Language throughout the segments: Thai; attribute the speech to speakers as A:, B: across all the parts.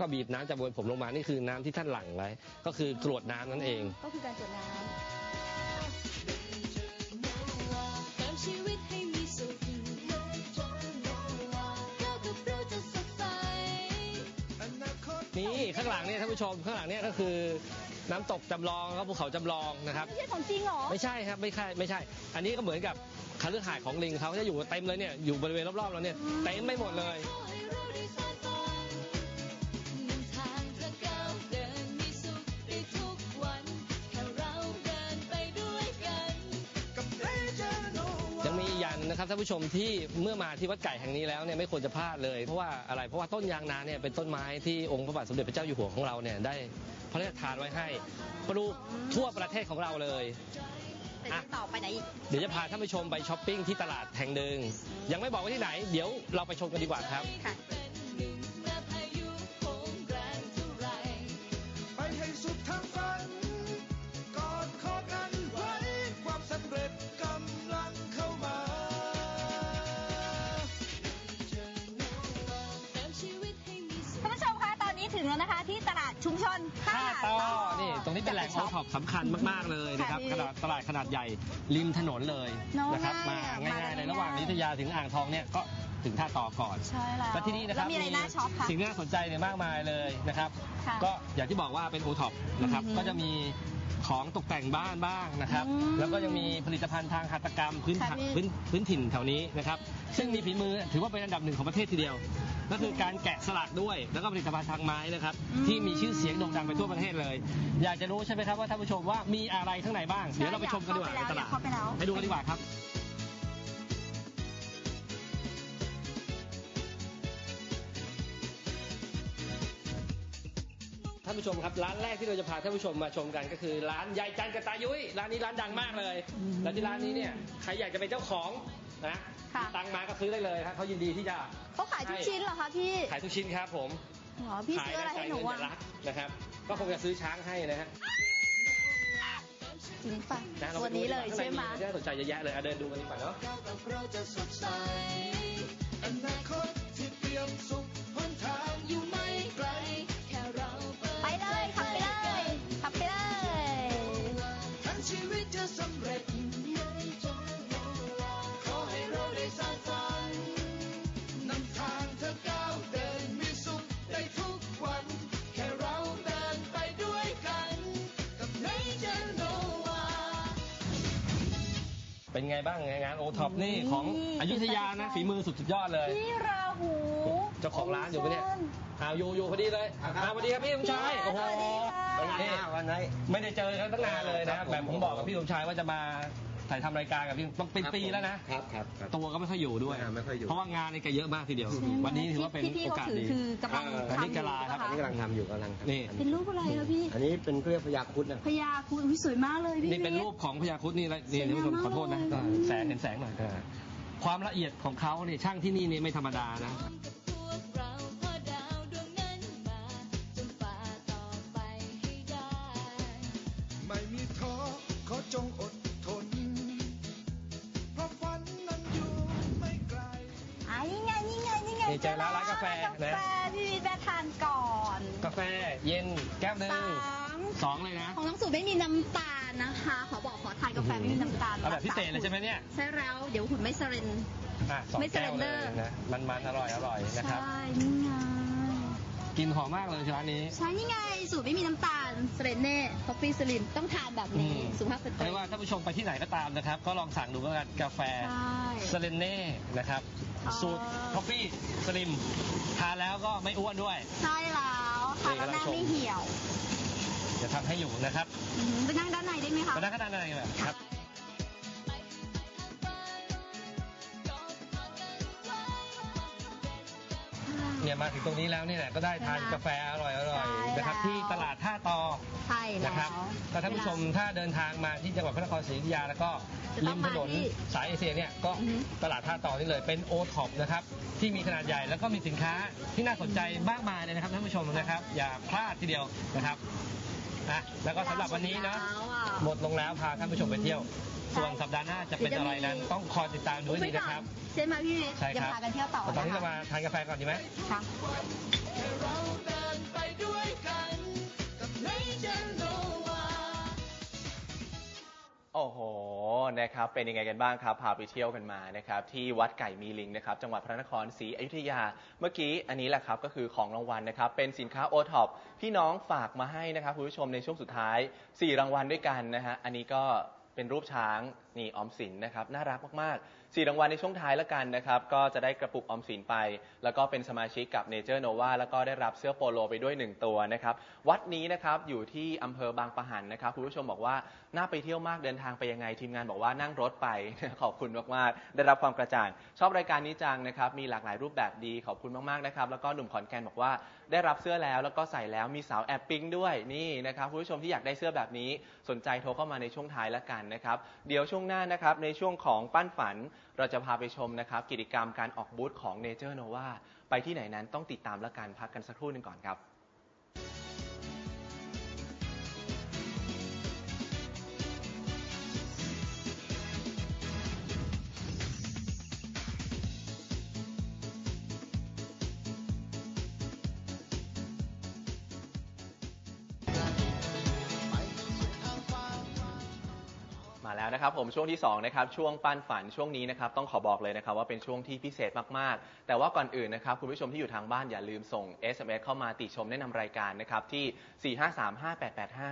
A: ก็บีบน้ำจากบนผมลงมานี่คือน้ำที่ท่านหลั่งไว้ ก็คือกรวดน้ำนั่นเอง
B: ก็คือการจดน้
C: เติมชีวิตให้มีสุขเรากับเราจะสดใส
A: นี่ข้างหลังเนี่ยท่านผู้ชมข้างหลังเนี่ยก็คือน้ำตกจำลองครับภูเขาจำลองนะครับำ
B: ไม่ใช่ของจริงเหรอ
A: ไม่ใช่ครับไม่ใช่ไม่ใช่ อันนี้ก็เหมือนกับคฤหาสน์ของลิงเขาจะอยู่เต็มเลยเนี่ยอยู่บริเวณรอบๆเราเนี่ยเต็มไม่หมดเลย
C: นึ่งนะ
A: ครับท่านผู้ชมที่เมื่อมาที่วัดไก่แห่งนี้แล้วเนี่ยไม่ควรจะพลาดเลย เพราะว่าอะไรเพราะว่าต้นยางนาเนี่ยเป็นต้นไม้ที่องค์พระบาทสมเด็จพระเจ้าอยู่หัวของเราเนี่ยได้พระราชทานไว้ให้ปลูกทั่วประเทศของเราเลย
B: แต่จะต่อไปไหนอีก
A: เดี๋ยวจะพาท่านผู้ชมไปช้อปปิ้งที่ตลาดแห่งหนึ่งยังไม่บอกว่าที่ไหน เดี๋ยวเราไปชมกันดีกว่าครับ
B: ค่ะ
C: เป็นหนึ่งแม้พายุโหมแรงเท่าไหร
D: ไปให้สุดทาง
B: ถึงแล้วนะคะ ที่ตลาดชุมชน
A: ท่าตอนี่ตรงนี้เป็นแหล่งโอท็อปสำคัญมากๆเลยนะครับ
B: ค่ะพี่
A: ขนาดตลาดขนาดใหญ่ริมถนนเลย
B: เนอะ
A: นะครับ
B: ง่าย
A: มา
B: อะ
A: ง่ายๆ
B: มา
A: เลย
B: ง่ายๆ
A: ระหว่างอยุธยาถึงอ่างทองเนี่ยก็ถึงท่าต่อก่อน
B: ใช่แล้ว
A: และที่นี่นะครับ
B: แล้วมีอะไรน่าช็อปคะ
A: สิ่งที่น่าสนใจเนี่ยมากมายเลยนะครับ
B: ค่ะ
A: ก็อย่างที่บอกว่าเป็นโอท็อปนะครับ
B: อือหือ
A: ก็จะมีของตกแต่งบ้านบ้างนะครับ
B: อืม
A: แล้วก็ยังมีผลิตภัณฑ์ทางหัตถกรรมพื้น
B: ค่ะพี่
A: พื้นพื้นถิ่นแถวนี้นะครับ ซึ่งมีฝีมือถือว่าเป็นอันดับหนึ่งของประเทศทีเดียว ก็คือการแกะสลักด้วย แล้วก็ผลิตภัณฑ์ทางไม้นะครับ ที่มีชื่อเสียงโด่งดังไปทั่วประเทศเลย อยากจะรู้ใช่ไหมครับว่าท่านผู้ชมว่ามีอะไรข้างในบ้าง เดี๋ยวเราไปชมกันดีกว่าในตลาด
B: เข้าไปแล้ว
A: ไปดูกันดีกว่าครับท่านผู้ชมครับร้านแรกที่เราจะพาท่านผู้ชมมาชมกันก็คือ ร้านยายจันกระตายุ้ยร้านนี้ร้านดังมากเลย แล้วที่ร้านนี้เนี่ยใครอยากจะเป็นเจ้าของนะ
B: ค่ะ
A: ตังค์มาก็ซื้อได้เลยครับเขายินดีที่จะ
B: เขาขายทุกชิ้นเหรอคะพี่
A: ขายทุกชิ้นครับผม
B: หรอพี่
A: ขาย
B: ซื้ออะไรให้หนู
A: จ่าย
B: อะ
A: เงินแต่รักนะครับ ก็คงจะซื้อช้างให้นะฮะ
B: จริงป่ะ
A: นะรา
B: ตัว
A: ไปดู
B: นี้เลย
A: ข้าง
B: ใช่ไหม
A: น่าสนใจเยอะแยะเลยอะเดินดูกันดีกว่าเนาะ
D: เป็นไง
A: บ้างงานโอท็อปนี่ของอยุธยานะฝีมือสุดยอดเลย
B: พี่ราหู
A: เจ้าของร้านอยู่ปะเนี่ยอ้าวอยู่อยู่พอดีเลยอ้าวสวัสดีครับพี่สมชายโอ้โห
B: สวัสดีค่ะ
A: นี่วันไหนไม่ได้เจอกันตั้งนานเลยนะแบบผมบอกกับพี่สมชายว่าจะมา ถ่ายทำรายการกับพี่ต้องเป็นปีแล้วนะ
E: ครับครับครับ
A: ตัวก็ไม่ค่อยอยู่ด้วย
E: อ่าไม่ค่อยอยู่
A: เพราะว่างานนี่แกเยอะมากทีเดียว วันนี้ถือว่าเป็น
B: ที่พี่
A: โอ
B: เขา
A: กาส
B: ถือ
A: ดี
B: คือกำลัง
A: เอออัน
B: ทำ
A: นี้
B: อยู่
A: กะลาครับ
B: นะ
E: อันนี้
B: คะ
E: กำลังทำอยู่กำลังทำ
A: นี่
B: เป็นรูปอะไรคะพี่
E: อันนี้เป็นเรียกพยาครุดนะ
B: พญาคุณอุ๊ยสวยมากเลยพี่
A: นี่เป็นรูปของพญาครุฑนี่นะนี่
B: สวย
A: ท่านผู้ชม
B: งาม
A: ขอโทษนะ
B: มากเลย
A: แสงเห็นแสงหน่อยความละเอียดของเขาเนี่ยช่างที่นี่นี่ไม่ธรรมดานะ
C: นี่ไง
D: นี่ไง
B: นี่
A: เจอแล้วร้านกาแฟ
B: ร้าน
A: นะ
B: กาแฟพี่วิทย์แวะทานก่อน
A: กาแฟเย็นแก้วหนึ่ง
B: สาม
A: สองเลยนะ
B: ของน้องสูตรไม่มีน้ำตาลนะคะ ขอบอกขอทานกาแฟไม่มีน้ำตาล
A: เอาแบบพิเศษเลยใช่ไหมเนี่ย
B: ใช่แล้วเดี๋ยวหุ่นไม่เซเรน
A: อะสอง
B: ไม่
A: แก้วเลย
B: surrender
A: นะมันมันๆอร่อยอร่อยนะครับ
B: ใช่นี่ไง
A: กินหอมมากเลยร้านนี้
B: ใช่นี่ไง สูตรไม่มีน้ำตาลเซเรนเน่คอฟฟี่สลิมต้องทานแบบนี้
A: อืม
B: สุภาพสตรี
A: ไม่ว่าท่านผู้ชมไปที่ไหนก็ตามนะครับ ก็ลองสั่งดูก็แล้วกันกาแฟ
B: ใช่
A: สเลนเน่นะครับ
B: อ๋อ
A: สูตรคอฟฟี่สลิมทานแล้วก็ไม่อ้วนด้วย
B: ใช่แล้วทานแล้วหน้าไม่เหี่ยว
A: จะทำให้อยู่นะครับ
B: อืมไปนั่งด้านในได้ไหมคะ
A: มานั่งข้างในเลยครับ เนี่ยมาถึงตรงนี้แล้วเนี่ยก็ได้ทาน
B: ใช่ไหม
A: กาแฟอร่อยอร่อย
B: ใช่
A: นะครับ
B: แล้ว
A: ที่ตลาดท่าตอ
B: ใช่แล้ว
A: นะครับถ้าท่านผู้ชมถ้าเดินทางมาที่จังหวัดพระนครศรีอยุธยาแล้วก็
B: จะต้
A: ริ
B: อง
A: มถนน
B: มาที่
A: สายเอเชียเนี่ยก็
B: อือฮึ
A: ตลาดท่าตอนี่เลยเป็นโอท็อปนะครับที่มีขนาดใหญ่แล้วก็มีสินค้าที่น่าสนใจมากมายเลยนะครับท่านผู้ชมนะครับ อย่าพลาดทีเดียวนะครับนะแล้วก็สำหรับวันนี้เนาะ
B: แล้วอะ
A: หมดลงแล้วพาท่านผู้ชมไปเที่ยว ส่วนสัปดาห์หน้าจะเป็นอะไรนั้น ต้องคอยติดตามดูให้ดีนะครับ
B: ใช่ไหมพี่วิทย์
A: ใช่
B: เดี๋ย
A: ครับ
B: วพากันเที่ยวต่อ
A: แต่ตอนนี้
B: นะคะ
A: เรามาทานกาแฟก่อนดีไหม
B: ค่ะ
D: แค่เราเดินไป
F: คน นะครับเป็นยังไงกันบ้างครับพาไปเที่ยวกันมานะครับที่วัดไก่มีลิงนะครับจังหวัดพระนครศรีอยุธยา เมื่อกี้อันนี้แหละครับก็คือของรางวัลนะครับเป็นสินค้าโอท็อปพี่น้องฝากมาให้นะครับคุณผู้ชมในช่วงสุดท้าย 4 รางวัลด้วยกันนะฮะอันนี้ก็เป็นรูปช้างนี่ออมสินนะครับน่ารักมากๆสี่รางวัลในช่วงท้ายแล้วกันนะครับ ก็จะได้กระปุกออมสินไป แล้วก็เป็นสมาชิกกับ Nature Nova แล้วก็ได้รับเสื้อโปโลไปด้วย 1 ตัวนะครับ วัดนี้นะครับอยู่ที่อำเภอบางปะหันนะครับคุณผู้ชมบอกว่าน่าไปเที่ยวมากเดินทางไปยังไงทีมงานบอกว่านั่งรถไป ขอบคุณมากๆได้รับความกระจ่าง ชอบรายการนี้จังนะครับ มีหลากหลายรูปแบบดีขอบคุณมากๆนะครับ แล้วก็หนุ่มขอนแก่นบอกว่าได้รับเสื้อแล้วแล้วก็ใส่แล้วมีสาวแอบปิ๊งด้วยนี่นะครับคุณผู้ชมที่อยากได้เสื้อแบบนี้สนใจโทรเข้ามาในช่วงท้ายแล้วกันนะครับเดี๋ยวช่วงหน้านะครับในช่วงของปั้นฝันเราจะพาไปชมนะครับกิจกรรมการออกบูธของ Nature Nova ไปที่ไหนนั้นต้องติดตามและกันพักกันสักครู่หนึ่งก่อนครับ นะครับผมช่วงที่2นะครับช่วงปั้นฝันช่วงนี้นะครับต้องขอบอกเลยนะครับว่าเป็นช่วงที่พิเศษมากๆ แต่ว่าก่อนอื่นนะครับคุณผู้ชมที่อยู่ทางบ้านอย่าลืมส่ง SMS เข้ามาติชมแนะนำรายการนะครับที่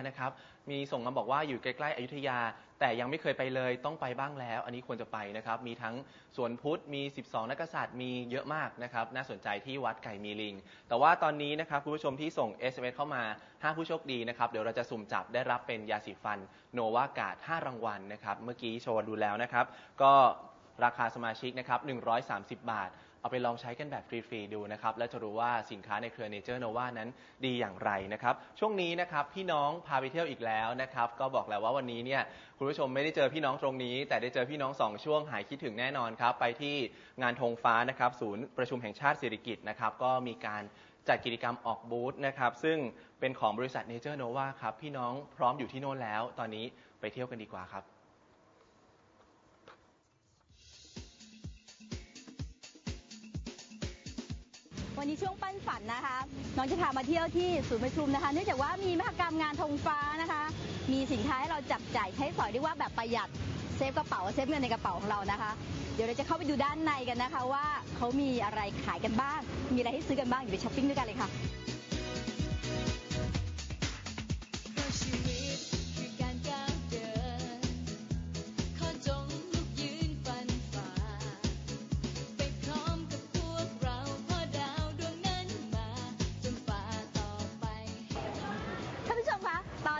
F: 4535885 นะครับ มีส่งมาบอกว่าอยู่ใกล้ๆอยุธยา แต่ยังไม่เคยไปเลยต้องไปบ้างแล้ว อันนี้ควรจะไปนะครับ มีทั้งสวนพุทธมี 12 นักษัตริย์มีเยอะมากนะครับ น่าสนใจที่วัดไก่มีลิง แต่ว่าตอนนี้นะครับคุณผู้ชมที่ส่ง SMS เข้ามา 5 ผู้โชคดีนะครับ เดี๋ยวเราจะสุ่มจับได้รับเป็นยาสีฟันโนวากาด5รางวัลนะครับ เมื่อกี้โชว์ดูแล้วนะครับ ก็ราคาสมาชิกนะครับ130 บาท เอาไปลองใช้กันแบบฟรีๆดูนะครับ แล้วจะรู้ว่าสินค้าในเครือเนเจอร์โนวานั้นดีอย่างไรนะครับ ช่วงนี้นะครับพี่น้องพาไปเที่ยวอีกแล้วนะครับ ก็บอกแล้วว่าวันนี้เนี่ยคุณผู้ชมไม่ได้เจอพี่น้องตรงนี้ แต่ได้เจอพี่น้องสองช่วงหายคิดถึงแน่นอนครับ ไปที่งานธงฟ้านะครับ ศูนย์ประชุมแห่งชาติสิริกิติ์นะครับ ก็มีการจัดกิจกรรมออกบูธนะครับ ซึ่งเป็นของบริษัท Nature Nova ครับพี่น้องพร้อมอยู่ที่โน่นแล้ว ตอนนี้ไปเที่ยวกันดีกว่าครับ
B: วันนี้ช่วงปั้นฝันนะคะ น้องจะพามาเที่ยวที่ศูนย์ประชุมนะคะ เนื่องจากว่ามีมหกรรมงานธงฟ้านะคะ มีสินค้าให้เราจับจ่ายใช้สอยเรียกว่าแบบประหยัดเซฟกระเป๋าเซฟเงินในกระเป๋าของเรานะคะ เดี๋ยวเราจะเข้าไปดูด้านในกันนะคะ ว่าเขามีอะไรขายกันบ้าง มีอะไรให้ซื้อกันบ้างเดี๋ยวไปช้อปปิ้งด้วยกันเลยค่ะ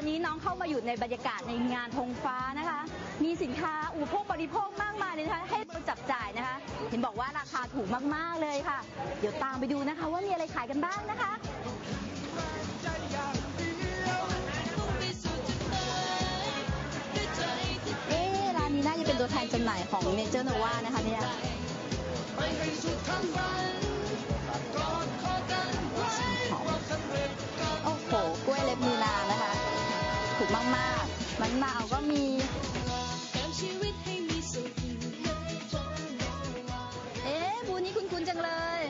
C: นี้น้อง
B: เข้ามาอยู่ในบรรยากาศในงานธงฟ้านะคะ มีสินค้าอุปโภคบริโภคมากมายเลยนะคะ ให้เราจับจ่ายนะคะ เห็นบอกว่าราคาถูกมากๆเลยค่ะ เดี๋ยวตามไปดูนะคะ ว่ามีอะไรขายกันบ้างนะคะเอ๊ร้านนี้น่าจะเป็นตัวแทนจำหน่ายของเนเจอร์โนวานะคะเนี่ย
D: มา
B: กๆ มันหนาวก็มี
C: เอ๊ะ
B: บูนี้คุ้นๆจังเลย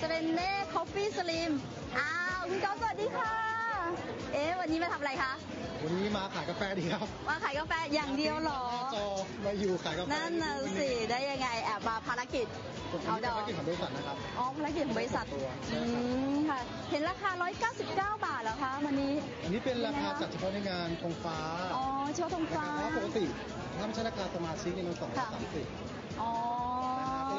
B: สเรนเน่คอฟฟี่สลิม อ้าว คุณก๊อฟสวัสดีค่ะ เอ๊ะวันนี้มาทำอะไรคะ
G: วันนี้มาขายกาแฟดีครับ
B: มาขายกาแฟอย่างเดียวเหรอ
G: จอมาอยู่ขายกาแฟ
B: นั่นน่ะสิได้ยังไงแอบมาภารกิจ
G: ผม
B: เอา
G: เป็น
B: ดอ
G: ภารกิจของบริษัทนะครับ
B: อ๋อภารกิจของบริษัท
G: ตัว
B: อืมค่ะ เห็นราคา 199 บาทเหรอคะวันนี้
G: อันนี้เป็นราคาจัดเฉพาะในงานธงฟ้า
B: อ๋อเช่าทง
G: นะค
B: ฟ้า
G: รับเพราะปกติถ้าไม่ใช่ราคาสมาชิกเนี่ยมันสองร้อยสามสิบ
B: อ๋อ
G: ก็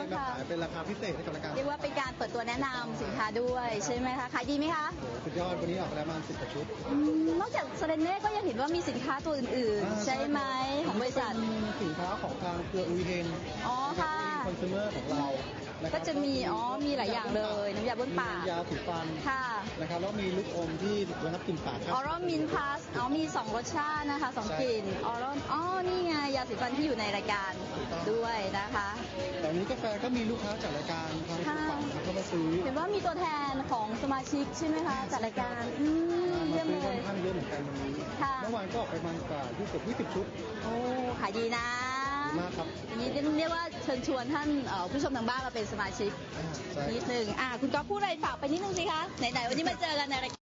G: เลยมา
B: ค่ะ
G: ขายเป็นราคาพิเศษให้กับรายการ
B: เรียกว่าเป็นการเปิดตัวแนะนำสินค้าด้วยใช่ไหมคะขายดีไหมคะ
G: โอ้โหสุดยอดวันนี้ออกไปแล้วประมาณสิบกว่าชุด
B: อืมนอกจากสเรนเน่ก็ยังเห็นว่ามีสินค้าตัวอื่น
G: อ่า
B: ๆใช่ไหมของบริษัท
G: เป็นสินค้าของทางเครืออุยเฮน
B: อ๋อค่ะ
G: คอน sumer ของเรา นครับ
B: ก็จะมีอ๋อมีหลายอย่างเลยน้ำยาบ้วนปาก
G: มียาสีฟัน
B: ค่ะ
G: นะครับแล้วมีลูกอมที่ระงับกลิ่นปากครั
B: ออร่มินพาสอ๋อมี 2 รสชาตินะคะ2กลิ่นออร่อ๋อนี่ไงยาสีฟันที่อยู่ในรายการด้วยนะคะ
G: แต่วันนี้กาแฟก็มีลูกค้าจากรายการทางผู้ฝังเข้ามาซื้อ
B: เห็นว่ามีตัวแทนของสมาชิกใช่ไหมคะจากรายการอืม
G: มา
B: เยี่ยม
G: ซื้อ
B: เล
G: ค่อยนข้างเยอะเหมือนกันวันนี้
B: ค่ะ
G: เมื่อวานก็ออกไปประมันกว่า20 20ชุด
B: โอ้ขายดีนะ
G: ดี มากครับ
B: อย่างนี้เรียกว่าเชิญชวนท่านเอ่อผู้ชมทางบ้านมาเป็นสมาชิก
G: อ่าใช่
B: นิดนึงอ่าคุณก๊อฟพูดอะไรฝากไปนิดนึงสิคะไหนๆวันนี้มาเจอกันในรายการ